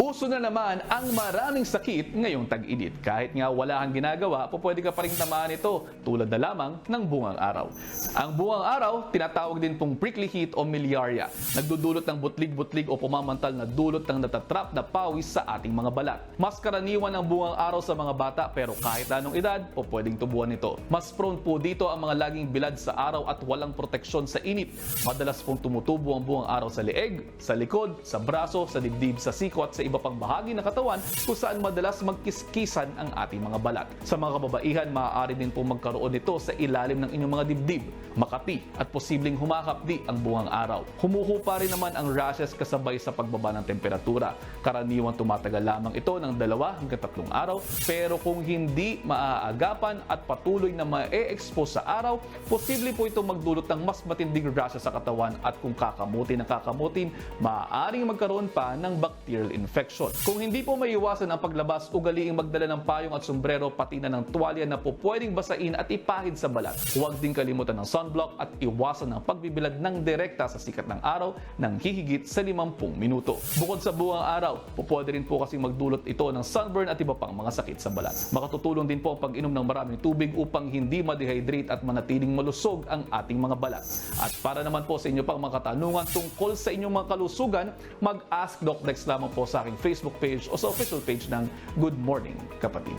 Uso na naman ang maraming sakit ngayong tag-init. Kahit nga wala kang ginagawa, po ka pa rin tamaan ito tulad na lamang ng bungang araw. Ang bungang araw, tinatawag din pong prickly heat o miliaria. Nagdudulot ng butlig-butlig o pumamantal na dulot ng natatrap na pawis sa ating mga balat. Mas karaniwan ang bungang araw sa mga bata pero kahit anong edad, po tubuan ito. Mas prone po dito ang mga laging bilad sa araw at walang proteksyon sa init. Madalas pong tumutubo ang bungang araw sa leeg, sa likod, sa braso, sa dibdib, sa siko at sa iba pang bahagi ng katawan kung saan madalas magkiskisan ang ating mga balat. Sa mga kababaihan, maaari din po magkaroon nito sa ilalim ng inyong mga dibdib, makapi at posibleng humakapdi ang bungang araw. Humuhupa rin naman ang rashes kasabay sa pagbaba ng temperatura. Karaniwan tumatagal lamang ito ng dalawa hanggang tatlong araw pero kung hindi maaagapan at patuloy na ma-expose sa araw, posible po ito magdulot ng mas matinding rashes sa katawan at kung kakamutin ng kakamutin, maaaring magkaroon pa ng bacterial infection. Kung hindi po maiwasan ang paglabas, ugaliing magdala ng payong at sombrero pati na ng tuwalya na po pwedeng basain at ipahid sa balat. Huwag din kalimutan ng sunblock at iwasan ang pagbibilad ng direkta sa sikat ng araw ng hihigit sa 50 minuto. Bukod sa buwang araw, po pwede rin po kasi magdulot ito ng sunburn at iba pang mga sakit sa balat. Makatutulong din po ang pag-inom ng maraming tubig upang hindi ma-dehydrate at manatiling malusog ang ating mga balat. At para naman po sa inyo pang mga katanungan tungkol sa inyong mga kalusugan, mag-ask Doc Dex lamang po sa aking Facebook page o sa official page ng Good Morning Kapatid.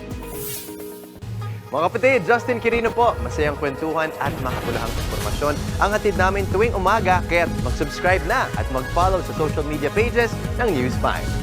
Mga kapatid, Justin Quirino po. Masayang kwentuhan at makapulahang informasyon ang hatid namin tuwing umaga. Kaya mag-subscribe na at mag-follow sa social media pages ng News 5.